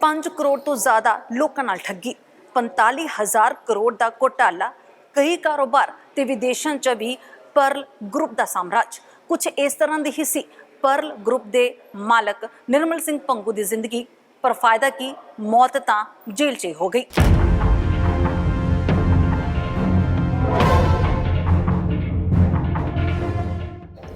5 ਕਰੋੜ ਤੋਂ ਜ਼ਿਆਦਾ ਲੋਕਾਂ ਨਾਲ ਠੱਗੀ। 45000 ਕਰੋੜ ਦਾ ਘੋਟਾਲਾ। ਕਈ ਕਾਰੋਬਾਰ ਤੇ ਵਿਦੇਸ਼ਾਂ 'ਚ ਵੀ ਪਰਲ ਗਰੁੱਪ ਦਾ ਸਾਮਰਾਜ। ਕੁਝ ਇਸ ਤਰ੍ਹਾਂ ਦੀ ਹੀ ਸੀ। ਪਰਲ ਗਰੁੱਪ ਦੇ ਮਾਲਕ ਨਿਰਮਲ ਸਿੰਘ ਪੰਗੂ ਦੀ ਜ਼ਿੰਦਗੀ, ਪਰ ਫਾਇਦਾ ਕੀ? ਮੌਤ ਤਾਂ ਜੇਲ੍ਹ 'ਚ ਹੀ ਹੋ ਗਈ।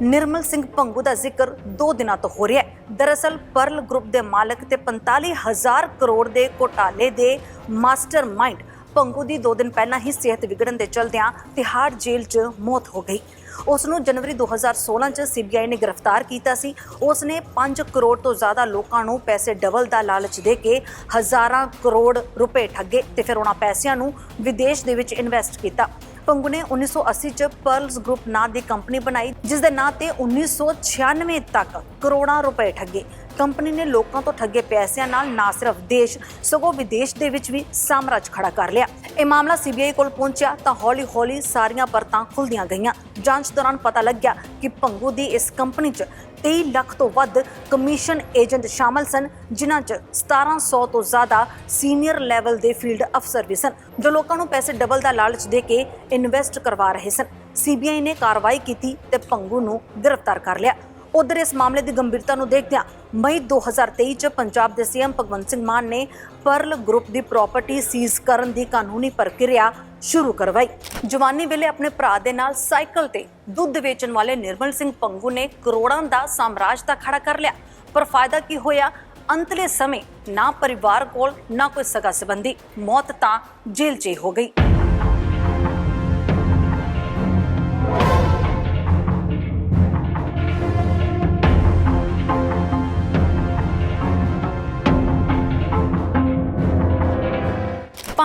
ਨਿਰਮਲ ਸਿੰਘ ਪੰਗੂ ਦਾ ਜ਼ਿਕਰ 2 ਦਿਨਾਂ ਤੋਂ ਹੋ ਰਿਹਾ ਹੈ। ਦਰਅਸਲ ਪਰਲ ਗਰੁੱਪ ਦੇ ਮਾਲਕ ਤੇ 45000 ਕਰੋੜ ਦੇ ਘੋਟਾਲੇ ਦੇ ਮਾਸਟਰਮਾਈਂਡ ਪੰਗੂ ਦੀ 2 ਦਿਨ ਪਹਿਲਾਂ ਹੀ ਸਿਹਤ ਵਿਗੜਨ ਦੇ ਚਲਦਿਆਂ ਤਿਹਾੜ ਜੇਲ੍ਹ 'ਚ ਮੌਤ ਹੋ ਗਈ। ਉਸ ਨੂੰ ਜਨਵਰੀ 2016 'ਚ ਸੀਬੀਆਈ ਨੇ ਗ੍ਰਿਫਤਾਰ ਕੀਤਾ ਸੀ। ਉਸ ਨੇ 5 ਕਰੋੜ ਤੋਂ ਜ਼ਿਆਦਾ ਲੋਕਾਂ ਨੂੰ ਪੈਸੇ ਡਬਲ ਦਾ ਲਾਲਚ ਦੇ ਕੇ ਹਜ਼ਾਰਾਂ ਕਰੋੜ ਰੁਪਏ ਠੱਗੇ ਤੇ ਫਿਰ ਉਹਨਾਂ ਪੈਸਿਆਂ ਨੂੰ ਵਿਦੇਸ਼ ਦੇ ਵਿੱਚ ਇਨਵੈਸਟ ਕੀਤਾ। ਪੰਗੂ ਨੇ 1980 ਚ ਪਰਲਸ ਗਰੁੱਪ ਨਾਂ ਦੀ ਕੰਪਨੀ ਬਣਾਈ ਜਿਸ ਦੇ ਨਾਂ ਤੇ 1996 ਤੱਕ ਕਰੋੜਾਂ ਰੁਪਏ ਠੱਗੇ। ਕੰਪਨੀ ਨੇ ਲੋਕਾਂ ਤੋਂ ਠੱਗੇ ਪੈਸਿਆਂ ਨਾਲ ਨਾ ਸਿਰਫ ਦੇਸ਼, ਸਗੋਂ ਵਿਦੇਸ਼ ਦੇ ਵਿੱਚ ਵੀ ਸਾਮਰਾਜ ਖੜਾ ਕਰ ਲਿਆ। ਇਹ ਮਾਮਲਾ ਸੀਬੀਆਈ ਕੋਲ ਪਹੁੰਚਿਆ ਤਾਂ ਹੌਲੀ-ਹੌਲੀ ਸਾਰੀਆਂ ਪਰਤਾਂ ਖੁੱਲਦੀਆਂ ਗਈਆਂ। ਜਾਂਚ ਦੌਰਾਨ ਪਤਾ ਲੱਗਿਆ ਕਿ ਪੰਗੂ ਦੀ ਇਸ ਕੰਪਨੀ 'ਚ 23 ਲੱਖ ਤੋਂ ਵੱਧ ਕਮਿਸ਼ਨ ਏਜੰਟ ਸ਼ਾਮਲ ਸਨ, ਜਿਨ੍ਹਾਂ 'ਚ 1700 ਤੋਂ ਜ਼ਿਆਦਾ ਸੀਨੀਅਰ ਲੈਵਲ ਦੇ ਫੀਲਡ ਅਫਸਰ ਵੀ ਸਨ, ਜੋ ਲੋਕਾਂ ਨੂੰ ਪੈਸੇ ਡਬਲ ਦਾ ਲਾਲਚ ਦੇ ਕੇ ਇਨਵੈਸਟ ਕਰਵਾ ਰਹੇ ਸਨ। ਸੀਬੀਆਈ ਨੇ ਕਾਰਵਾਈ ਕੀਤੀ ਤੇ ਭੰਗੂ ਨੂੰ ਗ੍ਰਿਫਤਾਰ ਕਰ ਲਿਆ। ਉਧਰ ਇਸ ਮਾਮਲੇ ਦੀ ਗੰਭੀਰਤਾ ਨੂੰ ਦੇਖਦਿਆਂ ਮਈ 2023 ਚ ਪੰਜਾਬ ਦੇ ਸੀਐਮ ਭਗਵੰਤ ਸਿੰਘ ਮਾਨ ਨੇ ਪਰਲ ਗਰੁੱਪ ਦੀ ਪ੍ਰਾਪਰਟੀ ਸੀਜ਼ ਕਰਨ ਦੀ ਕਾਨੂੰਨੀ ਪ੍ਰਕਿਰਿਆ ਸ਼ੁਰੂ ਕਰਵਾਈ। ਜਵਾਨੀ ਵੇਲੇ ਆਪਣੇ ਭਰਾ ਦੇ ਨਾਲ ਸਾਈਕਲ ਤੇ ਦੁੱਧ ਵੇਚਣ ਵਾਲੇ ਨਿਰਮਲ ਸਿੰਘ ਪੰਗੂ ਨੇ ਕਰੋੜਾਂ ਦਾ ਸਾਮਰਾਜ ਤਾਂ ਖੜਾ ਕਰ ਲਿਆ, ਪਰ ਫਾਇਦਾ ਕੀ ਹੋਇਆ? ਅੰਤਲੇ ਸਮੇਂ ਨਾ ਪਰਿਵਾਰ ਕੋਲ ਨਾ ਕੋਈ ਸਗਾ ਸੰਬੰਧੀ ਮੌਤ ਤਾਂ ਜੇਲ੍ਹ 'ਚ ਹੀ ਹੋ ਗਈ।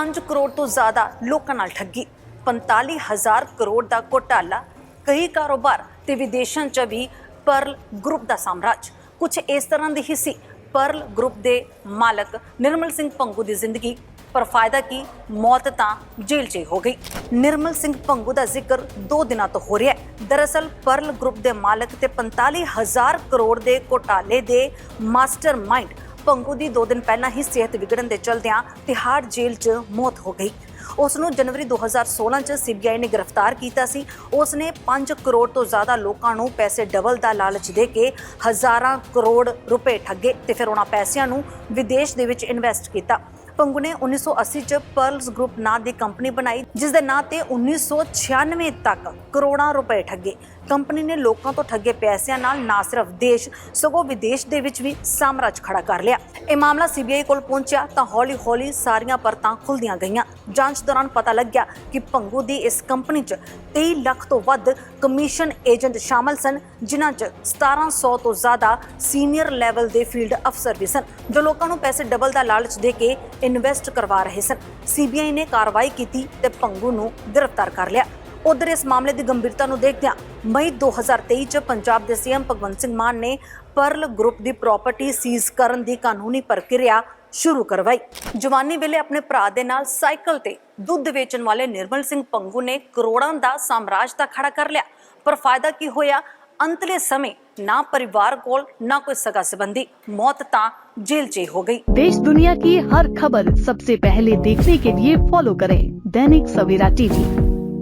ਪੰਜ ਕਰੋੜ ਤੋਂ ਜ਼ਿਆਦਾ ਲੋਕਾਂ ਨਾਲ ਠੱਗੀ। 45000 ਕਰੋੜ ਦਾ ਘੋਟਾਲਾ, ਕਈ ਕਾਰੋਬਾਰ ਤੇ ਵਿਦੇਸ਼ਾਂ 'ਚ ਵੀ ਪਰਲ ਗਰੁੱਪ ਦਾ ਸਾਮਰਾਜ। ਕੁਝ ਇਸ ਤਰ੍ਹਾਂ ਦੀ ਹੀ ਸੀ ਪਰਲ ਗਰੁੱਪ ਦੇ ਮਾਲਕ ਨਿਰਮਲ ਸਿੰਘ ਪੰਗੂ ਦੀ ਜ਼ਿੰਦਗੀ। ਪਰ ਫਾਇਦਾ ਕੀ? ਮੌਤ ਤਾਂ ਜੇਲ੍ਹ 'ਚ ਹੋ ਗਈ। ਨਿਰਮਲ ਸਿੰਘ ਪੰਗੂ ਦਾ ਜ਼ਿਕਰ 2 ਦਿਨਾਂ ਤੋਂ ਹੋ ਰਿਹਾ ਹੈ। ਦਰਅਸਲ ਪਰਲ ਗਰੁੱਪ ਦੇ ਮਾਲਕ ਤੇ 45000 ਕਰੋੜ ਦੇ ਘੋਟਾਲੇ ਦੇ ਮਾਸਟਰਮਾਈਂਡ ਪੰਗੂ ਦੀ 2 ਦਿਨ ਪਹਿਲਾਂ ਹੀ ਸਿਹਤ ਵਿਗੜਨ ਦੇ ਚਲਦਿਆਂ ਤਿਹਾੜ ਜੇਲ੍ਹ 'ਚ ਮੌਤ ਹੋ ਗਈ। ਉਸ ਨੂੰ ਜਨਵਰੀ 2016 ਚ ਸੀਬੀਆਈ ਨੇ ਗ੍ਰਿਫਤਾਰ ਕੀਤਾ ਸੀ। ਉਸ ਨੇ 5 ਕਰੋੜ ਤੋਂ ਜ਼ਿਆਦਾ ਲੋਕਾਂ ਨੂੰ ਪੈਸੇ ਡਬਲ ਦਾ ਲਾਲਚ ਦੇ ਕੇ ਹਜ਼ਾਰਾਂ ਕਰੋੜ ਰੁਪਏ ਠੱਗੇ ਤੇ ਫਿਰ ਉਹਨਾਂ ਪੈਸਿਆਂ ਨੂੰ ਵਿਦੇਸ਼ ਦੇ ਵਿੱਚ ਇਨਵੈਸਟ ਕੀਤਾ। ਪੰਗੂ ਨੇ 1980 ਚ ਪਰਲਸ ਗਰੁੱਪ ਨਾਂ ਦੀ ਕੰਪਨੀ ਬਣਾਈ, ਜਿਸ ਦੇ ਨਾਂ ਤੇ 1996 ਤੱਕ ਕਰੋੜਾਂ ਰੁਪਏ ਠੱਗੇ। ਕੰਪਨੀ ਨੇ ਲੋਕਾਂ ਤੋਂ ਠੱਗੇ ਪੈਸਿਆਂ ਨਾਲ ਨਾ ਸਿਰਫ ਦੇਸ਼, ਸਗੋਂ ਵਿਦੇਸ਼ ਦੇ ਵਿੱਚ ਵੀ ਸਾਮਰਾਜ ਖੜਾ ਕਰ ਲਿਆ। ਇਹ ਮਾਮਲਾ ਸੀਬੀਆਈ ਕੋਲ ਪਹੁੰਚਿਆ ਤਾਂ ਹੌਲੀ-ਹੌਲੀ ਸਾਰੀਆਂ ਪਰਤਾਂ ਖੁੱਲਦੀਆਂ ਗਈਆਂ। ਜਾਂਚ ਦੌਰਾਨ ਪਤਾ ਲੱਗਿਆ ਕਿ ਪੰਗੂ ਦੀ ਇਸ ਕੰਪਨੀ 'ਚ 23 ਲੱਖ ਤੋਂ ਵੱਧ ਕਮਿਸ਼ਨ ਏਜੰਟ ਸ਼ਾਮਲ ਸਨ, ਜਿਨ੍ਹਾਂ 'ਚ 1700 ਤੋਂ ਜ਼ਿਆਦਾ ਸੀਨੀਅਰ ਲੈਵਲ ਦੇ ਫੀਲਡ ਅਫਸਰ ਵੀ ਸਨ, ਜੋ ਲੋਕਾਂ ਨੂੰ ਪੈਸੇ ਡਬਲ ਦਾ ਲਾਲਚ ਦੇ ਕੇ ਇਨਵੈਸਟ ਕਰਵਾ ਰਹੇ ਸਨ। ਸੀਬੀਆਈ ਨੇ ਕਾਰਵਾਈ ਕੀਤੀ ਤੇ ਭੰਗੂ ਨੂੰ ਗ੍ਰਿਫਤਾਰ ਕਰ ਲਿਆ। ਉਧਰ ਇਸ ਮਾਮਲੇ ਦੀ ਗੰਭੀਰਤਾ ਨੂੰ ਦੇਖਦਿਆਂ ਮਈ 2023 ਚ ਪੰਜਾਬ ਦੇ ਸੀਐਮ ਭਗਵੰਤ ਸਿੰਘ ਮਾਨ ਨੇ ਪਰਲ ਗਰੁੱਪ ਦੀ ਪ੍ਰਾਪਰਟੀ ਸੀਜ਼ ਕਰਨ ਦੀ ਕਾਨੂੰਨੀ ਪ੍ਰਕਿਰਿਆ ਸ਼ੁਰੂ ਕਰਵਾਈ ਜਵਾਨੀ ਵੇਲੇ ਆਪਣੇ ਭਰਾ ਦੇ ਨਾਲ ਸਾਈਕਲ ਤੇ ਦੁੱਧ ਵੇਚਣ ਵਾਲੇ ਨਿਰਮਲ ਸਿੰਘ ਪੰਗੂ ਨੇ ਕਰੋੜਾਂ ਦਾ ਸਾਮਰਾਜ ਤਾਂ ਖੜਾ ਕਰ ਲਿਆ ਪਰ ਫਾਇਦਾ ਕੀ ਹੋਇਆ ਅੰਤਲੇ ਸਮੇਂ ਨਾ ਪਰਿਵਾਰ ਕੋਲ ਨਾ ਕੋਈ ਸਗਾ ਸੰਬੰਧੀ ਮੌਤ ਤਾਂ ਜੇਲ੍ਹ 'ਚ ਹੀ ਹੋ ਗਈ देश दुनिया की हर खबर सबसे पहले देखने के लिए फॉलो करें दैनिक सवेरा टीवी